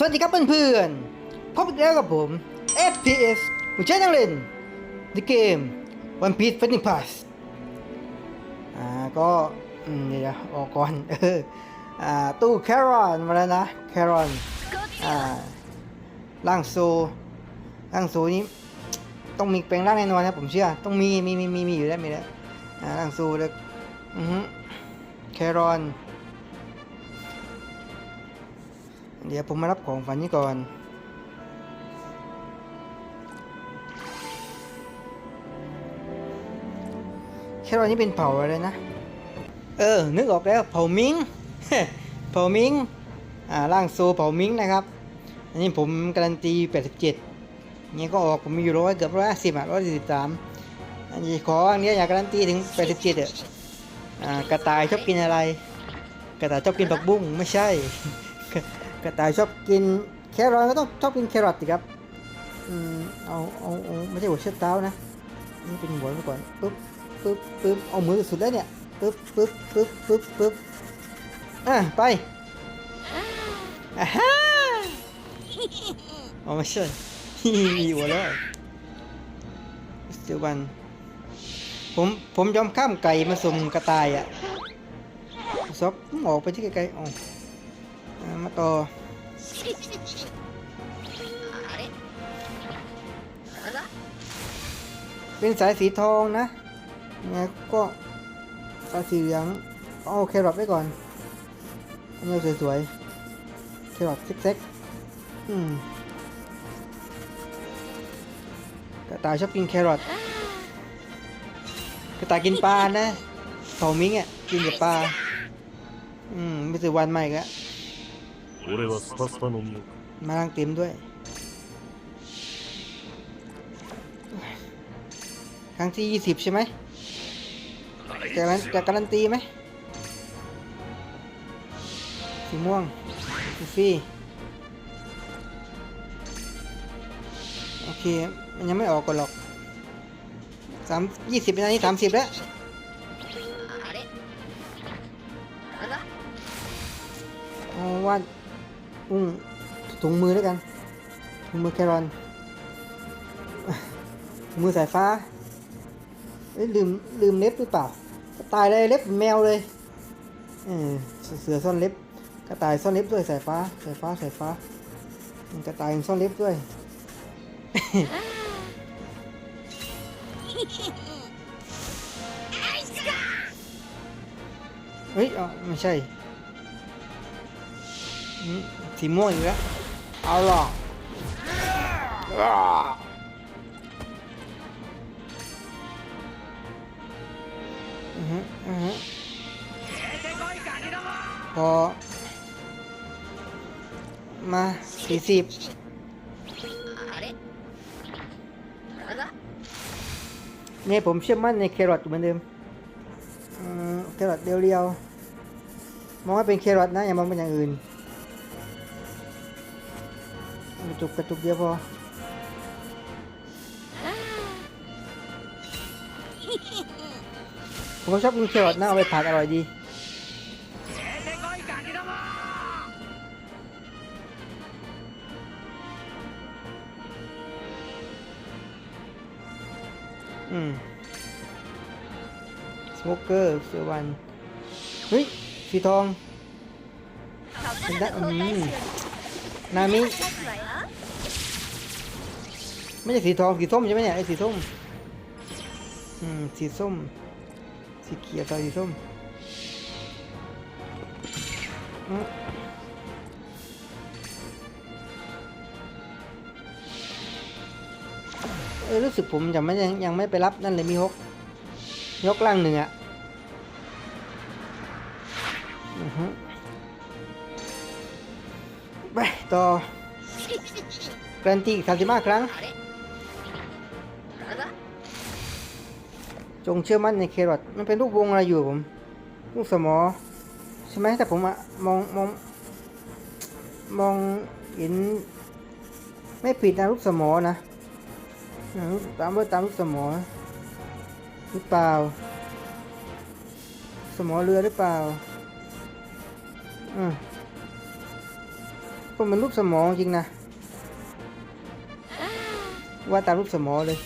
สวัสดีครับเพื่อนๆ พบกันแล้วกับผม FPS หัวใจนักเล่นในเกม One Piece Fighting Pass อ่าก็อืมเดี๋ยวออกก่อนเอออ่าตู้แครอนมาแล้วนะแครอนอ่าร่างโซร่างโซนี้ต้องมีแปลงร่างแน่นอนนะผมเชื่อ ต้องมีมีมีมีมีอยู่แล้วมีแล้วอ่าร่างโซแล้วอือฮึแครอน เดี๋ยวผมมารับของฝันนี้ก่อน แค่รอนนี้เป็นเผ่าอะไรนะ เออ นึกออกแล้ว เผ่ามิง เผ่ามิง อ่า ร่างโซเผ่ามิงนะครับ อันนี้ผมการันตี 87เงี้ยก็ออกผมมีอยู่ร้อยเกือบร้อยสิบอะร้อยสิบสามอันนี้ขออันนี้อยากการันตีถึง 87เอะอ่ากระต่ายชอบกินอะไร กระต่ายชอบกินผักบุ้งไม่ใช่ กระต่ายชอบกินแครอทก็ต้องชอบกินแครอทสิครับอืมเอาเอาเอาไม่ใช่หัวเชือกเท้านะนี่เป็นหัวไปก่อนปึ๊บปึ๊บปึ๊บเอามือสุดแล้วเนี่ยปึ๊บปึ๊บปึ๊บปึ๊บปึ๊บอะไปอ่าฮ่าเอาไม่ใช่มีหัวแล้วเสียวบันผมผมยอมข้ามไก่มาส่งกระต่ายอะซอกออกไปที่ไกลๆอ๋ออ่า มาต่อเป็นสายสีทองนะยังไก็สายสีเหลืองเอาแครอทไว้ก่อนอันนี้สวยๆแครอทเซ็กๆอืมกระต่ายชอบกินแครอทกระต่ายกินปลานะเสามิ้งอะกินแต่ปลาอืมไม่สิวันใหม่กะ 俺はスパスパの実を มาล้างเต็มด้วย ครั้งที่ยี่สิบใช่ไหมจะการันจะการันตีไหมสีม่วงสีฟรีโอเค มันยังไม่ออกก่อนหรอกสามยี่สิบเป็นอันนี้สามสิบแล้ว あれなんだ เอาวาด อุ้งถุงมือด้วยกันถุงมือแครอนถุงมือสายฟ้าลืมลืมเล็บหรือเปล่า ตายเลยเล็บแมวเลยเออเสือซ่อนเล็บ กระต่ายซ่อนเล็บด้วยสายฟ้าสายฟ้าสายฟ้ามันกระต่ายยังซ่อนเล็บด้วยเฮ้ยอ๋อไม่ใช่ สีม่วงอีกแล้วเอาหรอกพอ มาสี่สิบเนี่ยผมเชื่อมั่นในแครอทเหมือนเดิมแครอทเรียวๆมองว่าเป็นแครอทนะอย่ามองเป็นอย่างอื่น กระจุกกระจุกเดียวพอผมก็ชอบกินแครอทนะเอาไปผัดอร่อยดีอืมสโมเกอร์เสือวันเฮ้ยสีทองเป็นได้อืมนามิ ไม่ใช่สีทองสีส้มใช่ไหมเนี่ยไอ้สีส้มอืมสีส้มสีเขียวกับสีส้มอืมเออรู้สึกผมยังไม่ยังยังไม่ไปรับนั่นเลยมีฮกมีฮกล่างหนึ่งอะอือฮึไปต่อการันตีสามสิบห้าครั้ง จงเชื่อมั่นในแครอทมันเป็นลูกวงอะไรอยู่ผมลูกสมอใช่ไหมแต่ผมอะมองมองมองเห็นไม่ผิดนะลูกสมอนะอืมตามว่าตามลูกสมอหรือเปล่า สมอเรือหรือเปล่าอืมก็มันรูปสมองจริงนะ ว่าตามรูปสมอเลย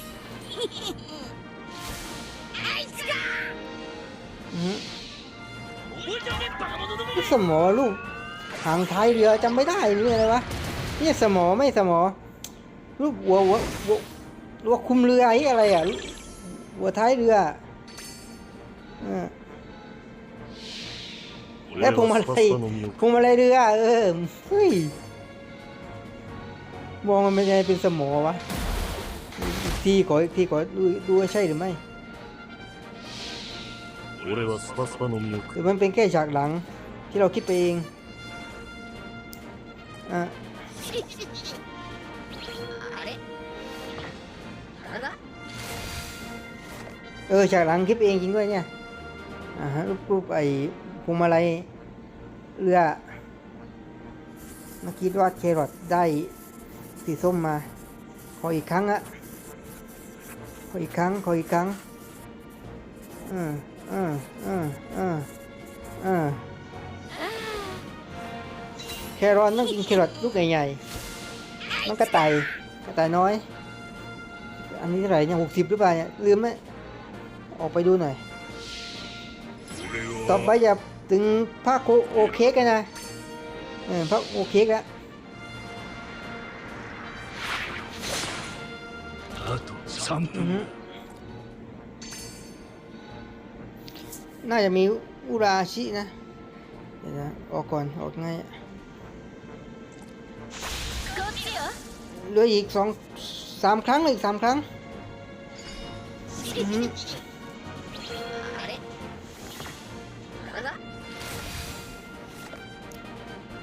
สมอลูกหางท้ายเรือจำไม่ได้เรืออะไรวะเนี่ยสมอไม่สมอรูปหัวหัววัวคุมเรือไอ้อะไรอะหัวท้ายเรืออ่าแล้วพวงมาลัยพวงมาลัยเรือ เออเฮ้ยมองมันเป็นไงเป็นสมอวะ ทีขอทีขอดูดูใช่หรือไม่ 俺はスパスパの身を หรือมันเป็นแค่ฉากหลังที่เราคิดไปเองอ่ะ あれなんだ เออฉากหลังคิดไปเองจริงด้วยเนี่ยอ่าฮะรูปรูปไอ้พวงมาลัยเรือเมื่อกี้วาดแครอทได้สีส้มมา ขออีกครั้งอะขออีกครั้งขออีกครั้งอืม อืมอืมอืมอืมแครอทต้องกินแครอทลูกใหญ่ๆน้องกระต่ายกระต่ายน้อย อันนี้เท่าไหร่เนี่ยหกสิบหรือเปล่าเนี่ยลืมไหมออกไปดูหน่อย ต่อไปอย่าถึงภาคโอเคกันนะเออภาคโอเคกแล้วあと3อื น่าจะมีอุราชินะ เดี๋ยวนะออกก่อนออกง่ายเหลืออีกสองสามครั้งอีกสามครั้ง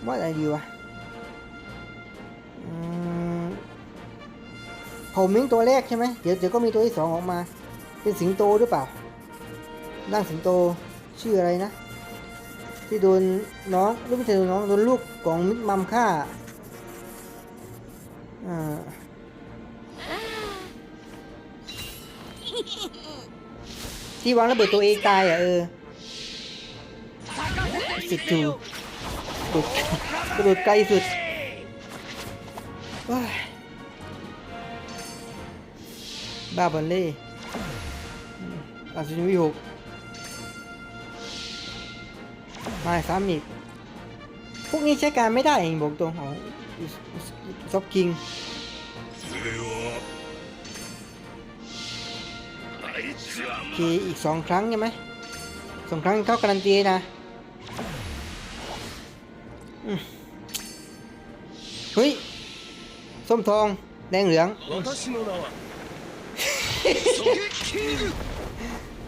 ว่าอะไรดีวะผมมิงตัวแรกใช่ไหมเดี๋ยวเดี๋ยวก็มีตัวที่สองออกมา เป็นสิงโตหรือเปล่า ร่างสิงโตชื่ออะไรนะ ที่โดนน้องหรือไม่ใช่โดนน้องโดนลูกของมิดมัมฆ่าอ่าที่วางระเบิดตัวเองตายอะเออสิบจูกระโดกระโดดไกลสุดว้าบ้าบอลเล่อาสุนวิหก มาซ้ำอีก พวกนี้ใช้การไม่ได้เองบอกตรงของซอบกิงคีอีกสองครั้งใช่ไหมสองครั้งเข้าการันตีนะเฮ้ย ส้มทอง แดงเหลือง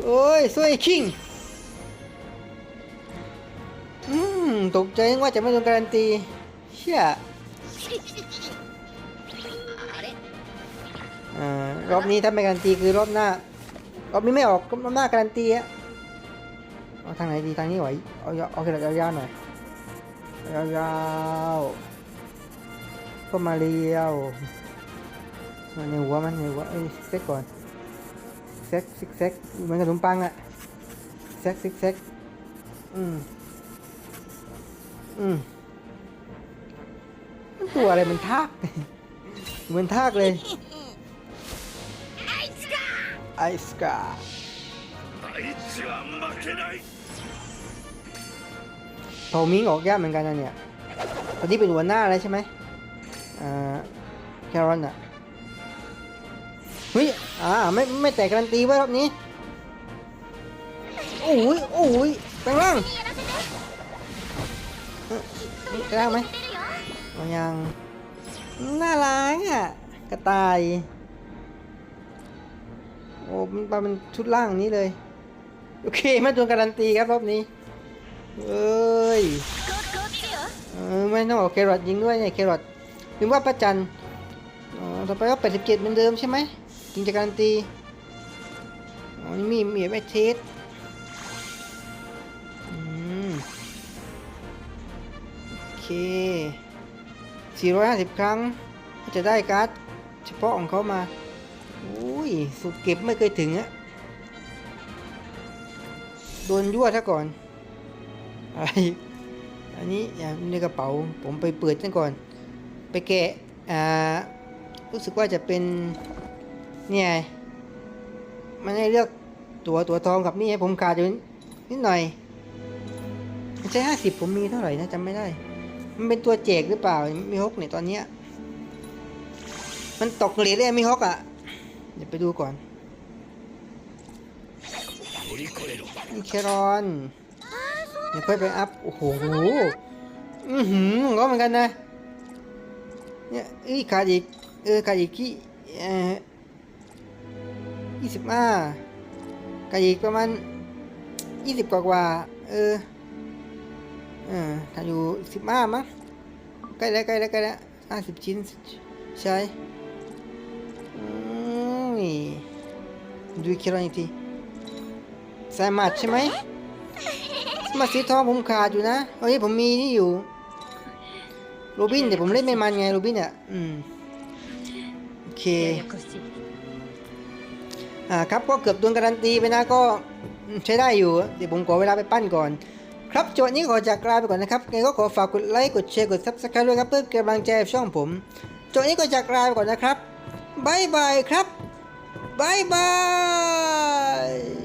โอ้ยสวยคิง ตกใจนึกว่าจะไม่โดนการันตีเชี่ยあれอ่ารอบนี้ถ้าไม่การันตีคือรอบหน้ารอบนี้ไม่ออกก็รอบหน้าการันตีอะเอาทางไหนดีทางนี้ไหวเอาเอาเอากระดาษยาวๆหน่อยยาวๆก็มาเรียวมาในหัวมันในหัวเอ้ยเซ็กก่อนเซ็กซิกเซ็กเหมือนกับขนมปังอะเซ็กซิกเซ็กอืม อืมตัวอะไรมันทากมันทากเลยไอสกาไอส์ก้าโทมิงออกยากเหมือนกันนะเนี่ย ตอนนี้เป็นหัวหน้าแล้วใช่ไหมอ่าแครอนอะเฮ้ย อ่า ไม่ ไม่แตกการันตีไว้รอบนี้ โอ้ย โอ้ยแปลงร่าง จะได้ไหมยังน่ารักอะกระต่าย โอ้มันมาเป็นชุดล่างนี้เลย โอเคแม่ดนการันตีครับรอบนี้เอ้ยไม่ต้องเอาเครอทยิงด้วยเนี่ยแครอทหรือว่าประจันอ๋อต่อไปก็แปดสิบเจ็ดเหมือนเดิมใช่ไหมจึงจะการันตีอ๋อนี่มีเมียแม่เทส เค 450 ครั้งก็จะได้การ์ดเฉพาะของเขามาอุ้ยสุดเก็บไม่เคยถึงอะโดนยั่วซะก่อนอะไรอันนี้อ่าในกระเป๋าผมไปเปิดกันก่อน ไปแกะอ่ารู้สึกว่าจะเป็นเนี่ยมันให้เลือกตัวตัวทองกับนี่ผมขาดอยู่นิดหน่อยไม่ใช่ห้าสิบผมมีเท่าไหร่นะจำไม่ได้ มันเป็นตัวเจกหรือเปล่ามีฮกเนี่ยตอนเนี้ยมันตกเหรียญเลยมิฮกอะเดี๋ยวไปดูก่อนนี่เครอนเดี๋ยวค่อยไปอัพโอ้โหอือหือก็เหมือนกันนะเนี่ยอีขาดอีกเออขาดอีกกี่เออยี่สิบห้าขาดอีกประมาณยี่สิบกว่ากว่าเออ ถ่าทอยู่สิบห้ามั้งใกล้แล้วใกล้แล้วใกล้แล้วห้าสิบชิ้นใช่ดูคิดอะไรทีใส่หมัดใช่ไหมมาสีทองผมขาดอยู่นะเอ้ยผมมีนี่อยู่โรบินเดี๋ยวผมเล่นไม่มันไงโรบินอะอืมโอเคอ่าครับก็เกือบโดนการันตีไปนะก็ใช้ได้อยู่ เดี๋ยวผมขอเวลาไปปั้นก่อน ครับจังหวะนี้ขอจากลาไปก่อนนะครับไงก็ขอฝากกดไลค์กดแชร์กดซับสไครต์ด้วยครับเพื่อเป็นกำลังใจให้ช่องผมจังหวะนี้ก็จากลาไปก่อนนะครับบายบายครับบายบาย